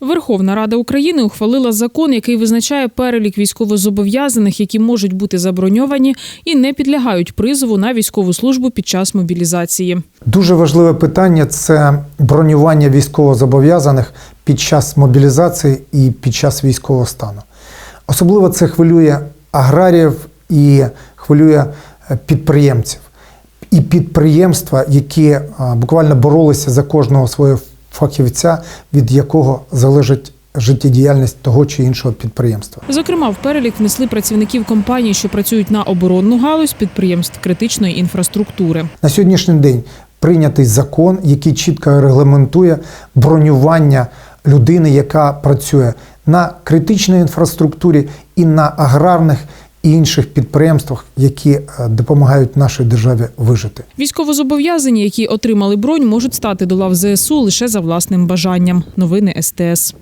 Верховна Рада України ухвалила закон, який визначає перелік військовозобов'язаних, які можуть бути заброньовані і не підлягають призову на військову службу під час мобілізації. Дуже важливе питання це бронювання військовозобов'язаних під час мобілізації і під час військового стану. Особливо це хвилює аграріїв і хвилює е, підприємців. І підприємства, які буквально боролися за кожного свого фахівця, від якого залежить життєдіяльність того чи іншого підприємства. Зокрема, в перелік внесли працівників компаній, що працюють на оборонну галузь підприємств критичної інфраструктури. На сьогоднішній день прийнятий закон, який чітко регламентує бронювання людини, яка працює на критичній інфраструктурі і на аграрних інших підприємствах, які е, допомагають нашій державі вижити. Військовозобов'язані, які отримали бронь, можуть стати до лав ЗСУ лише за власним бажанням. Новини СТС.